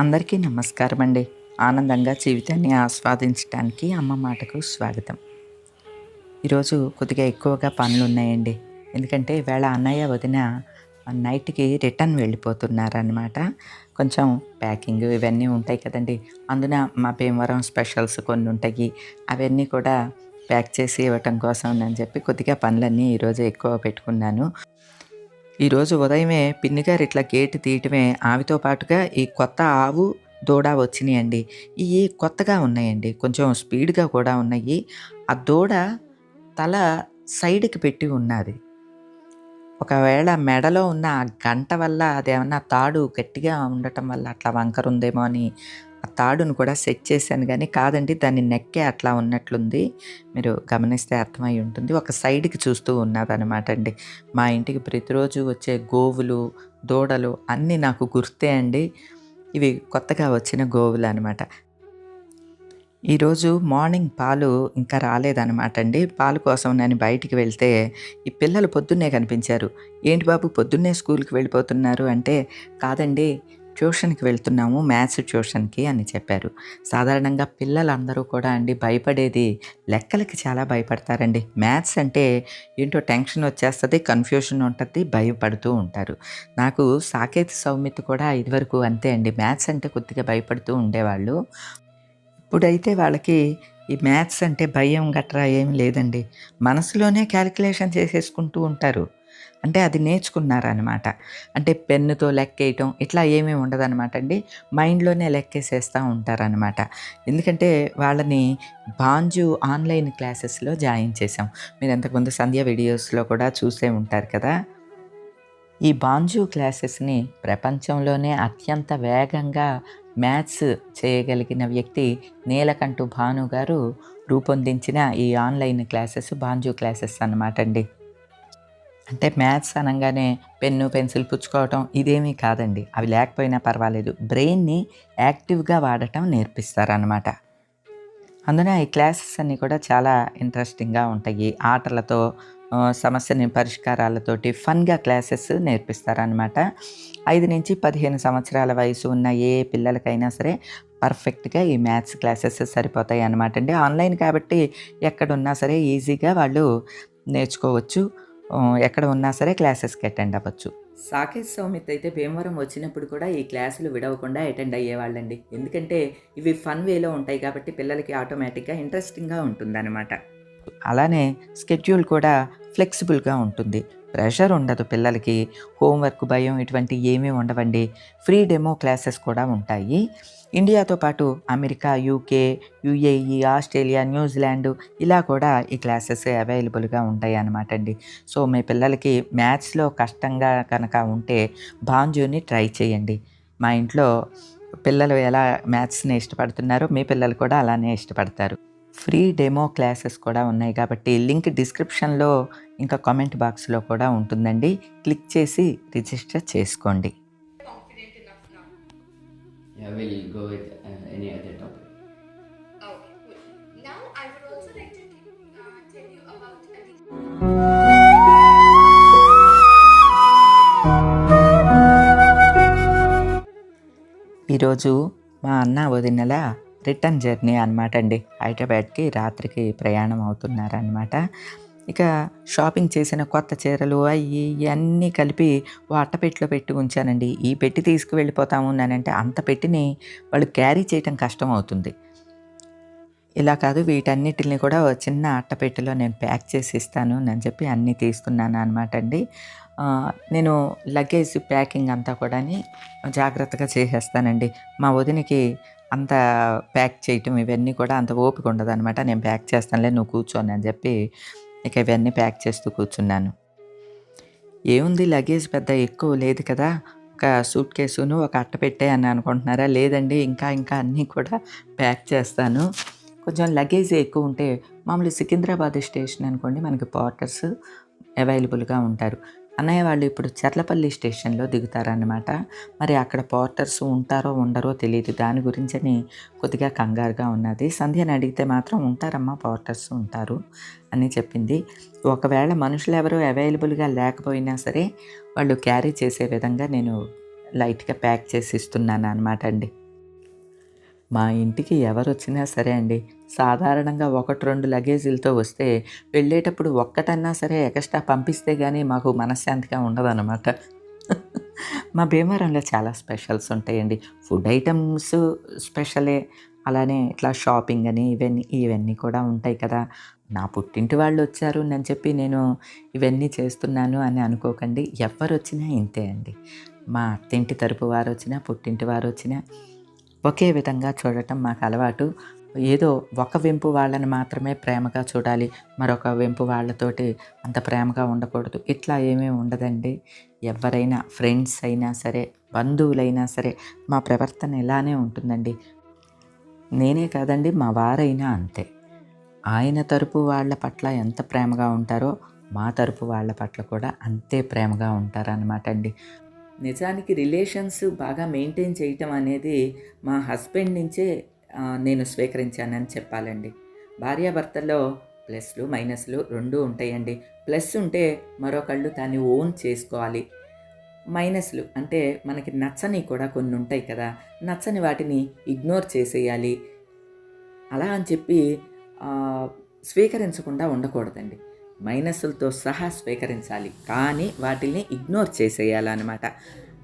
అందరికీ నమస్కారం అండి ఆనందంగా జీవితాన్ని ఆస్వాదించడానికి అమ్మ మాటకు స్వాగతం. ఈరోజు కొద్దిగా ఎక్కువగా పనులు ఉన్నాయండి ఎందుకంటే వేళ అన్నయ్య వదిన నైట్కి రిటర్న్ వెళ్ళిపోతున్నారనమాట కొంచెం ప్యాకింగ్ ఇవన్నీ ఉంటాయి కదండి. అందున మా భీమవరం స్పెషల్స్ కొన్ని ఉంటాయి. అవన్నీ కూడా ప్యాక్ చేసి ఇవ్వటం కోసం అని చెప్పి కొద్దిగా పనులన్నీ ఈరోజు ఎక్కువ పెట్టుకున్నాను. ఈరోజు ఉదయమే పిన్ని గారు ఇట్లా గేటు తీయటమే ఆవితో పాటుగా ఈ కొత్త ఆవు దూడ వచ్చినాయండి. ఇవి కొత్తగా ఉన్నాయండి. కొంచెం స్పీడ్గా కూడా ఉన్నాయి. ఆ దూడ తల సైడ్కి పెట్టి ఉన్నది. ఒకవేళ మెడలో ఉన్న ఆ గంట వల్ల అదేమన్నా తాడు గట్టిగా ఉండటం వల్ల అట్లా వంకరుందేమో అని తాడును కూడా సెట్ చేశాను కానీ కాదండి దాన్ని నెక్కే అట్లా ఉన్నట్లుంది. మీరు గమనిస్తే అర్థమై ఉంటుంది. ఒక సైడ్కి చూస్తూ ఉన్నదనమాట అండి మా ఇంటికి ప్రతిరోజు వచ్చే గోవులు దూడలు అన్నీ నాకు గుర్తే అండి. ఇవి కొత్తగా వచ్చిన గోవులు అనమాట ఈరోజు మార్నింగ్ పాలు ఇంకా రాలేదన్నమాట అండి పాలు కోసం నేను బయటికి వెళ్తే ఈ పిల్లలు పొద్దున్నే కనిపించారు. ఏంటి బాబు పొద్దున్నే స్కూల్కి వెళ్ళిపోతున్నారు? అంటే కాదండి ట్యూషన్కి వెళ్తున్నాము మ్యాథ్స్ ట్యూషన్కి అని చెప్పారు. సాధారణంగా పిల్లలందరూ కూడా అండి భయపడేది లెక్కలకి చాలా భయపడతారండి. మ్యాథ్స్ అంటే ఏంటో టెన్షన్ వచ్చేస్తుంది కన్ఫ్యూషన్ ఉంటుంది భయపడుతూ ఉంటారు. నాకు సాకేత్ సౌమిత్ కూడా ఇదివరకు అంతే అండి. మ్యాథ్స్ అంటే కొద్దిగా భయపడుతూ ఉండేవాళ్ళు. ఇప్పుడైతే వాళ్ళకి ఈ మ్యాథ్స్ అంటే భయం గట్రా ఏమి లేదండి. మనసులోనే క్యాలిక్యులేషన్ చేసేసుకుంటూ ఉంటారు. అంటే అది నేర్చుకున్నారనమాట అంటే పెన్నుతో లెక్కేయటం ఇట్లా ఏమీ ఉండదన్నమాట అండి. మైండ్లోనే లెక్కేసేస్తూ ఉంటారనమాట ఎందుకంటే వాళ్ళని బాంజు ఆన్లైన్ క్లాసెస్లో జాయిన్ చేసాం మీరు ఇంతకుముందు సంధ్య వీడియోస్లో కూడా చూసే ఉంటారు కదా. ఈ బాంజు క్లాసెస్ని ప్రపంచంలోనే అత్యంత వేగంగా మ్యాథ్స్ చేయగలిగిన వ్యక్తి నీలకంఠు భాను గారు రూపొందించిన ఈ ఆన్లైన్ క్లాసెస్ బాంజు క్లాసెస్ అన్నమాట అండి. అంటే మ్యాథ్స్ అనగానే పెన్ను పెన్సిల్ పుచ్చుకోవటం ఇదేమీ కాదండి. అవి లేకపోయినా పర్వాలేదు. బ్రెయిన్ని యాక్టివ్గా వాడటం నేర్పిస్తారనమాట అందున ఈ క్లాసెస్ అన్నీ కూడా చాలా ఇంట్రెస్టింగ్గా ఉంటాయి. ఆటలతో సమస్యని పరిష్కారాలతోటి ఫన్గా క్లాసెస్ నేర్పిస్తారనమాట ఐదు నుంచి పదిహేను సంవత్సరాల వయసు ఉన్న ఏ పిల్లలకైనా సరే పర్ఫెక్ట్గా ఈ మ్యాథ్స్ క్లాసెస్ సరిపోతాయి అనమాట అండి. ఆన్లైన్ కాబట్టి ఎక్కడున్నా సరే ఈజీగా వాళ్ళు నేర్చుకోవచ్చు. ఎక్కడ ఉన్నా సరే క్లాసెస్కి అటెండ్ అవ్వచ్చు. సాకేత్ సౌమిత్ అయితే భీమవరం వచ్చినప్పుడు కూడా ఈ క్లాసులు విడవకుండా అటెండ్ అయ్యేవాళ్ళండి. ఎందుకంటే ఇవి ఫన్ వేలో ఉంటాయి కాబట్టి పిల్లలకి ఆటోమేటిక్గా ఇంట్రెస్టింగ్గా ఉంటుందన్నమాట. అలానే స్కెడ్యూల్ కూడా ఫ్లెక్సిబుల్గా ఉంటుంది. ప్రెషర్ ఉండదు పిల్లలకి. హోంవర్క్ భయం ఇటువంటి ఏమీ ఉండవండి. ఫ్రీ డెమో క్లాసెస్ కూడా ఉంటాయి. ఇండియాతో పాటు America UK UAE Australia New Zealand ఇలా కూడా ఈ క్లాసెస్ అవైలబుల్గా ఉంటాయి అన్నమాట అండి. సో మీ పిల్లలకి మ్యాథ్స్లో కష్టంగా కనుక ఉంటే బాంజుని ట్రై చేయండి. మా ఇంట్లో పిల్లలు ఎలా మ్యాథ్స్ని ఇష్టపడుతున్నారో మీ పిల్లలు కూడా అలానే ఇష్టపడతారు. ఫ్రీ డెమో క్లాసెస్ కూడా ఉన్నాయి కాబట్టి లింక్ డిస్క్రిప్షన్లో ఇంకా కామెంట్ బాక్స్లో కూడా ఉంటుందండి. క్లిక్ చేసి రిజిస్టర్ చేసుకోండి. ఈరోజు మా అన్న వదిన రిటర్న్ జర్నీ అనమాట అండి. హైదరాబాద్కి రాత్రికి ప్రయాణం అవుతున్నారనమాట ఇక షాపింగ్ చేసిన కొత్త చీరలు అవి ఇవన్నీ కలిపి ఓ అట్టపెట్టిలో పెట్టి ఉంచానండి. ఈ పెట్టి తీసుకువెళ్ళిపోతాము అంటే అంత పెట్టిని వాళ్ళు క్యారీ చేయటం కష్టం అవుతుంది. ఇలా కాదు వీటన్నిటిని కూడా చిన్న అట్టపెట్టెలో నేను ప్యాక్ చేసి ఇస్తాను అని చెప్పి అన్నీ తీస్తున్నాను అనమాట అండి. నేను లగేజ్ ప్యాకింగ్ అంతా కూడా జాగ్రత్తగా చేసేస్తానండి. మా వదినకి అంత ప్యాక్ చేయటం ఇవన్నీ కూడా అంత ఓపిక ఉండదు అనమాట నేను ప్యాక్ చేస్తానులే నువ్వు కూర్చోని అని చెప్పి ఇక ఇవన్నీ ప్యాక్ చేస్తూ కూర్చున్నాను. ఏముంది లగేజ్ పెద్ద ఎక్కువ లేదు కదా ఒక సూట్ కేసును ఒక అట్ట పెట్టే అని అనుకుంటున్నారా? లేదండి ఇంకా ఇంకా అన్నీ కూడా ప్యాక్ చేస్తాను. కొంచెం లగేజ్ ఎక్కువ ఉంటే మామూలు సికింద్రాబాద్ స్టేషన్ అనుకోండి మనకి పోర్టర్స్ అవైలబుల్గా ఉంటారు. అన్నయ్య వాళ్ళు ఇప్పుడు చర్లపల్లి స్టేషన్లో దిగుతారన్నమాట. మరి అక్కడ పోర్టర్స్ ఉంటారో ఉండరో తెలియదు దాని గురించని కొద్దిగా కంగారుగా ఉన్నది. సంధ్యని అడిగితే మాత్రం ఉంటారమ్మా పోర్టర్స్ ఉంటారు అని చెప్పింది. ఒకవేళ మనుషులు ఎవరు అవైలబుల్గా లేకపోయినా సరే వాళ్ళు క్యారీ చేసే విధంగా నేను లైట్గా ప్యాక్ చేసి ఇస్తున్నాను అనమాట అండి. మా ఇంటికి ఎవరు వచ్చినా సరే అండి. సాధారణంగా ఒకటి రెండు లగేజీలతో వస్తే వెళ్ళేటప్పుడు ఒక్కటన్నా సరే ఎక్స్ట్రా పంపిస్తే కానీ మాకు మనశ్శాంతిగా ఉండదన్నమాట. మా భీమవరంలో చాలా స్పెషల్స్ ఉంటాయండి. ఫుడ్ ఐటమ్స్ స్పెషలే. అలానే ఇట్లా షాపింగ్ అని ఇవన్నీ ఇవన్నీ కూడా ఉంటాయి కదా. నా పుట్టింటి వాళ్ళు వచ్చారు అని చెప్పి నేను ఇవన్నీ చేస్తున్నాను అని అనుకోకండి. ఎవరు వచ్చినా ఇంతే అండి. మా అత్తింటి తరపు వారు వచ్చినా పుట్టింటి వారు వచ్చినా ఒకే విధంగా చూడటం మాకు అలవాటు. ఏదో ఒక వెంపు వాళ్ళని మాత్రమే ప్రేమగా చూడాలి. మరొక వెంపు వాళ్ళతోటి అంత ప్రేమగా ఉండకూడదు. ఇట్లా ఏమీ ఉండదండి. ఎవరైనా ఫ్రెండ్స్ అయినా సరే బంధువులైనా సరే మా ప్రవర్తన ఇలానే ఉంటుందండి. నేనే కాదండి మా వారైనా అంతే. ఆయన తరపు వాళ్ళ పట్ల ఎంత ప్రేమగా ఉంటారో మా తరపు వాళ్ళ పట్ల కూడా అంతే ప్రేమగా ఉంటారనమాట అండి. నిజానికి రిలేషన్స్ బాగా మెయింటైన్ చేయటం అనేది మా హస్బెండ్ నుంచే నేను స్వీకరించానని చెప్పాలండి. భార్యాభర్తల్లో ప్లస్లు మైనస్లు రెండు ఉంటాయండి. ప్లస్ ఉంటే మరొకళ్ళు దాన్ని ఓన్ చేసుకోవాలి. మైనస్లు అంటే మనకి నచ్చని కూడా కొన్ని ఉంటాయి కదా నచ్చని వాటిని ఇగ్నోర్ చేసేయాలి. అలా అని చెప్పి స్వీకరించకుండా ఉండకూడదండి. మైనస్లతో సహా స్వీకరించాలి. కానీ వాటిని ఇగ్నోర్ చేసేయాలన్నమాట.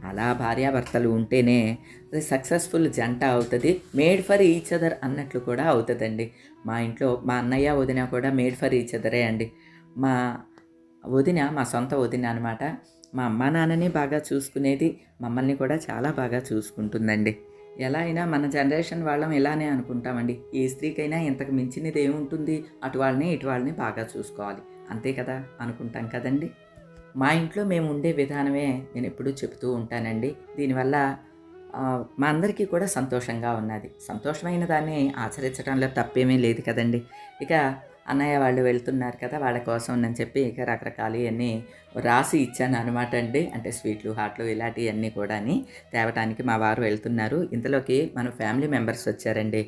అలా భార్యాభర్తలు ఉంటేనే అది సక్సెస్ఫుల్ జంట అవుతుంది. మేడ్ ఫర్ ఈచ్ అదర్ అన్నట్లు కూడా అవుతుందండి. మా ఇంట్లో మా అన్నయ్య వదిన కూడా మేడ్ ఫర్ ఈచ్ అదరే అండి. మా వదిన మా సొంత వదిన అనమాట మా అమ్మ నాన్నని బాగా చూసుకునేది మమ్మల్ని కూడా చాలా బాగా చూసుకుంటుందండి. ఎలా అయినా మన జనరేషన్ వాళ్ళం ఇలానే అనుకుంటామండి. ఏ స్త్రీకైనా ఇంతకు మించినది ఏముంటుంది? అటు వాళ్ళని ఇటు వాళ్ళని బాగా చూసుకోవాలి. అంతే కదా అనుకుంటాం కదండి. మా ఇంట్లో మేము ఉండే విధానమే నేను ఎప్పుడూ చెబుతూ ఉంటానండి. దీనివల్ల మా అందరికీ కూడా సంతోషంగా ఉన్నది. సంతోషమైన దాన్ని ఆచరించడంలో తప్పేమీ లేదు కదండి. ఇక అన్నయ్య వాళ్ళు వెళ్తున్నారు కదా వాళ్ళ కోసం అని చెప్పి ఇక రకరకాలు ఇవన్నీ రాసి ఇచ్చాను అనమాట అండి. అంటే స్వీట్లు హాట్లు ఇలాంటివన్నీ కూడా తేవటానికి మా వారు వెళ్తున్నారు. ఇంతలోకి మన ఫ్యామిలీ మెంబర్స్ వచ్చారండి.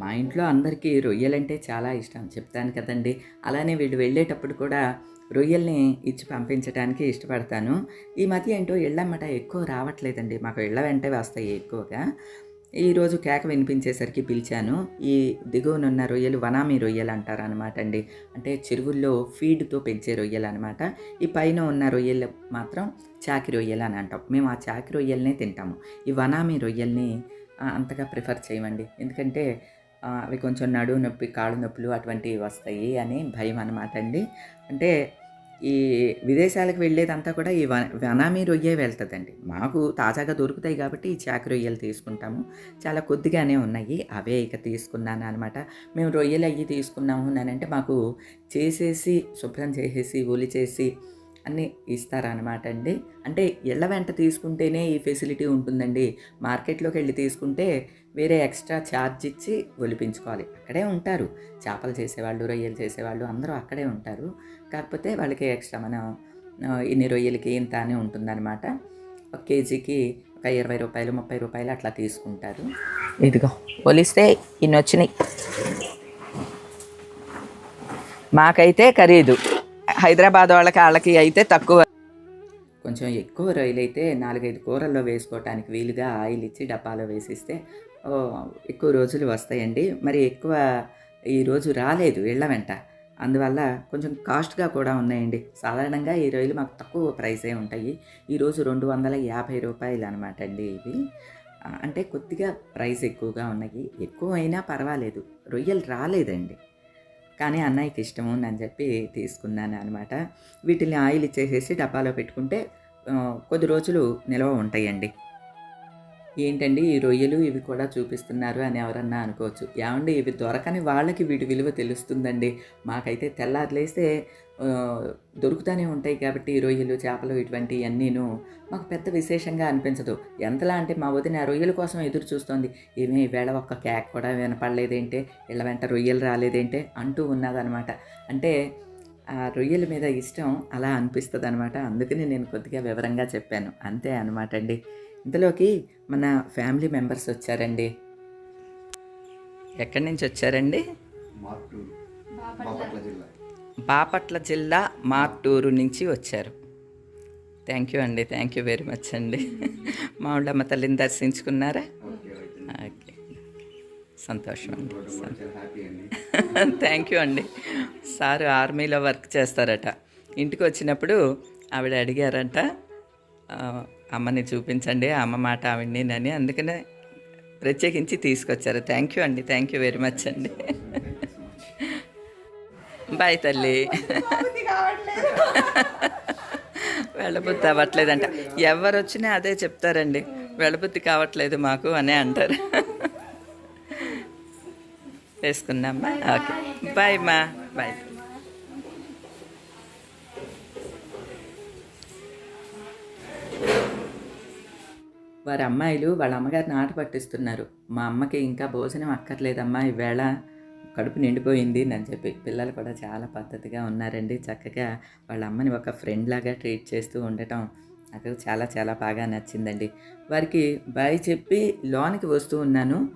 మా ఇంట్లో అందరికీ రొయ్యలంటే చాలా ఇష్టం. చెప్తాను కదండి. అలానే వీళ్ళు వెళ్ళేటప్పుడు కూడా రొయ్యల్ని ఇచ్చి పంపించడానికి ఇష్టపడతాను. ఈ మధ్య ఏంటో ఇళ్ళమ్మట ఎక్కువ రావట్లేదండి. మాకు ఇళ్ళ వెంటే వస్తాయి ఎక్కువగా. ఈరోజు కేక వినిపించేసరికి పిలిచాను. ఈ దిగువనున్న రొయ్యలు వనామి రొయ్యలు అంటారు అనమాట అండి. అంటే చెరువుల్లో ఫీడ్తో పెంచే రొయ్యలు అనమాట ఈ పైన ఉన్న రొయ్యలు మాత్రం చాకి రొయ్యలు అని అంటాం. మేము ఆ చాకి రొయ్యలనే తింటాము. ఈ వనామి రొయ్యల్ని అంతగా ప్రిఫర్ చేయమండి. ఎందుకంటే అవి కొంచెం నడువు నొప్పి కాళ్ళు నొప్పులు అటువంటివి వస్తాయి అని భయం అనమాట అండి. అంటే ఈ విదేశాలకు వెళ్ళేదంతా కూడా ఈ వనామీ రొయ్యే వెళ్తుందండి. మాకు తాజాగా దొరుకుతాయి కాబట్టి ఈ చాకి రొయ్యలు తీసుకుంటాము. చాలా కొద్దిగానే ఉన్నాయి. అవే ఇక తీసుకున్నాను అనమాట మేము రొయ్యలు అవి తీసుకున్నాము అని అంటే మాకు చేసేసి శుభ్రం చేసేసి ఒలి చేసి అన్నీ ఇస్తారనమాట అండి అంటే ఇళ్ళ వెంట తీసుకుంటేనే ఈ ఫెసిలిటీ ఉంటుందండి. మార్కెట్లోకి వెళ్ళి తీసుకుంటే వేరే ఎక్స్ట్రా ఛార్జ్ ఇచ్చి ఒలిపించుకోవాలి. అక్కడే ఉంటారు. చేపలు చేసేవాళ్ళు రొయ్యలు చేసేవాళ్ళు అందరూ అక్కడే ఉంటారు. కాకపోతే వాళ్ళకి ఎక్స్ట్రా మనం ఇన్ని రొయ్యలకి ఇంత అని ఉంటుందన్నమాట ఒక కేజీకి ఒక ఇరవై రూపాయలు ముప్పై రూపాయలు అట్లా తీసుకుంటారు. ఇదిగో పోలిస్తే ఇన్ని వచ్చినాయి మాకైతే ఖరీదు. హైదరాబాద్ వాళ్ళకి వాళ్ళకి అయితే తక్కువ. కొంచెం ఎక్కువ రొయ్యలు అయితే నాలుగైదు కూరల్లో వేసుకోవటానికి వీలుగా ఆయిల్ ఇచ్చి డబ్బాలో వేసిస్తే ఎక్కువ రోజులు వస్తాయండి. మరి ఎక్కువ ఈరోజు రాలేదు ఇళ్ళ వెంట. అందువల్ల కొంచెం కాస్ట్గా కూడా ఉన్నాయండి. సాధారణంగా ఈ రొయ్యలు మాకు తక్కువ ప్రైసే ఉంటాయి. ఈరోజు రెండు వందల యాభై రూపాయలు అనమాట అండి ఇవి. అంటే కొద్దిగా ప్రైస్ ఎక్కువగా ఉన్నాయి. ఎక్కువ అయినా పర్వాలేదు. రొయ్యలు రాలేదండి. కానీ అన్నయ్యకి ఇష్టము అని చెప్పి తీసుకున్నాను అనమాట వీటిని ఆయిల్ ఇచ్చేసేసి డబ్బాలో పెట్టుకుంటే కొద్ది రోజులు నిల్వ ఉంటాయండి. ఏంటండి ఈ రొయ్యలు ఇవి కూడా చూపిస్తున్నారు అని ఎవరన్నా అనుకోవచ్చు. ఏమండి ఇవి దొరకని వాళ్ళకి వీటి విలువ తెలుస్తుందండి. మాకైతే తెల్లారులేస్తే దొరుకుతూనే ఉంటాయి కాబట్టి ఈ రొయ్యలు చేపలు ఇటువంటివి అన్నీను మాకు పెద్ద విశేషంగా అనిపించదు. ఎంతలా అంటే మా వదిన ఆ రొయ్యల కోసం ఎదురు చూస్తోంది. ఏమీ వేళ ఒక్క కేక్ కూడా వినపడలేదేంటే ఇళ్ళ వెంట రొయ్యలు రాలేదేంటే అంటూ ఉన్నదనమాట. అంటే ఆ రొయ్యల మీద ఇష్టం అలా అనిపిస్తుంది అనమాట అందుకని నేను కొద్దిగా వివరంగా చెప్పాను. అంతే అనమాట అండి. ఇంతలోకి మన ఫ్యామిలీ మెంబర్స్ వచ్చారండి. ఎక్కడి నుంచి వచ్చారండి? మార్టూరు బాపట్ల. జిల్లా. బాపట్ల జిల్లా మార్టూరు నుంచి వచ్చారు. థ్యాంక్ యూ అండి థ్యాంక్ యూ వెరీ మచ్ అండి. మా ఊళ్ళమ్మ తల్లిని దర్శించుకున్నారా? ఓకే సంతోషం అండి. థ్యాంక్ యూ అండి. సార్ ఆర్మీలో వర్క్ చేస్తారట. ఇంటికి వచ్చినప్పుడు ఆవిడ అడిగారంట ఆ, అమ్మని చూపించండి అమ్మ మాట ఆవిడ్ని అని అందుకనే ప్రత్యేకించి తీసుకొచ్చారు. థ్యాంక్ యూ అండి థ్యాంక్ యూ వెరీ మచ్ అండి. బాయ్ తల్లి. వెళ్ళబుద్ధి అవ్వట్లేదంట. ఎవరు వచ్చినా అదే చెప్తారండి. వెళ్ళబుద్ధి కావట్లేదు మాకు అనే అంటారు. వేసుకున్నామ్మా ఓకే బాయ్ మా బాయ్ వారి అమ్మాయిలు వాళ్ళ అమ్మగారిని ఆట పట్టిస్తున్నారు. మా అమ్మకి ఇంకా భోజనం అక్కర్లేదమ్మా ఈవేళ కడుపు నిండిపోయింది అని చెప్పి. పిల్లలు కూడా చాలా పద్ధతిగా ఉన్నారండి. చక్కగా వాళ్ళ అమ్మని ఒక ఫ్రెండ్ లాగా ట్రీట్ చేస్తూ ఉండటం నాకు చాలా చాలా బాగా నచ్చిందండి. వారికి బాయ్ చెప్పి లోనికి వస్తూ ఉన్నాను.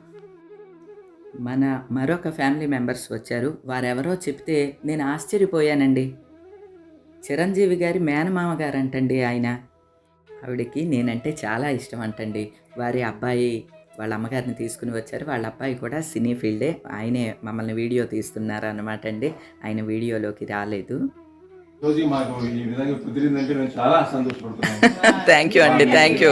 మన మరొక ఫ్యామిలీ మెంబర్స్ వచ్చారు. వారెవరో చెప్తే నేను ఆశ్చర్యపోయానండి. చిరంజీవి గారి మేనమామ గారంటండి ఆయన. ఆవిడకి నేనంటే చాలా ఇష్టం అంటండి. వారి అబ్బాయి వాళ్ళ అమ్మగారిని తీసుకుని వచ్చారు. వాళ్ళ అబ్బాయి కూడా సినీ ఫీల్డే. ఆయనే మమ్మల్ని వీడియో తీస్తున్నారు అనమాట అండి ఆయన వీడియోలోకి రాలేదు. థ్యాంక్ యూ అండి. థ్యాంక్ యూ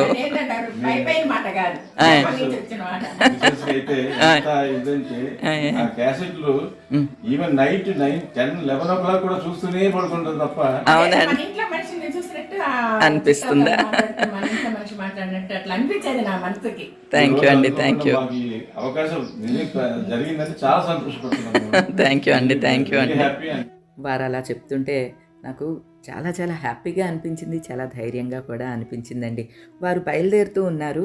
అవునండి మన ఇంట్లో మనిషిని చూసినట్టు ఆ అనిపిస్తుందా? మాట్లాడితే మన ఇంట్లో మనిషి మాట్లాడినట్టు అట్లా అనిపించేది నా మనసుకి. థ్యాంక్ యూ అండి థ్యాంక్ యూ థ్యాంక్ యూ అండి థ్యాంక్ యూ అండి. వారు అలా చెప్తుంటే నాకు చాలా చాలా హ్యాపీగా అనిపించింది చాలా ధైర్యంగా కూడా అనిపించిందండి. వారు బయలుదేరుతూ ఉన్నారు.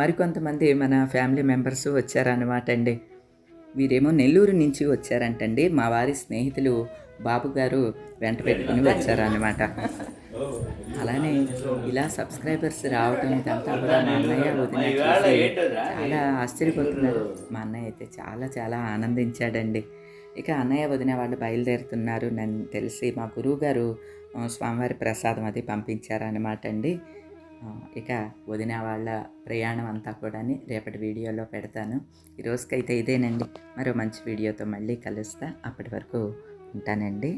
మరికొంతమంది మన ఫ్యామిలీ మెంబర్స్ వచ్చారన్నమాట అండి. వీరేమో నెల్లూరు నుంచి వచ్చారంటండి. మా వారి స్నేహితులు బాబు గారు వెంట పెట్టుకుని వచ్చారన్నమాట. అలానే ఇలా సబ్స్క్రైబర్స్ రావటం ఇదంతా కూడా మా అన్నయ్య వదిన చాలా ఆశ్చర్యపోతున్నారు. మా అన్నయ్య అయితే చాలా చాలా ఆనందించాడండి. ఇక అన్నయ్య వదిన వాళ్ళు బయలుదేరుతున్నారు. నన్ను తెలిసి మా గురువు గారు స్వామివారి ప్రసాదం అది పంపించారనమాట అండి ఇక వదిన వాళ్ళ ప్రయాణం అంతా కూడా రేపటి వీడియోలో పెడతాను. ఈ రోజుకైతే ఇదేనండి. మరో మంచి వీడియోతో మళ్ళీ కలుస్తా. అప్పటి వరకు ఉంటానండి.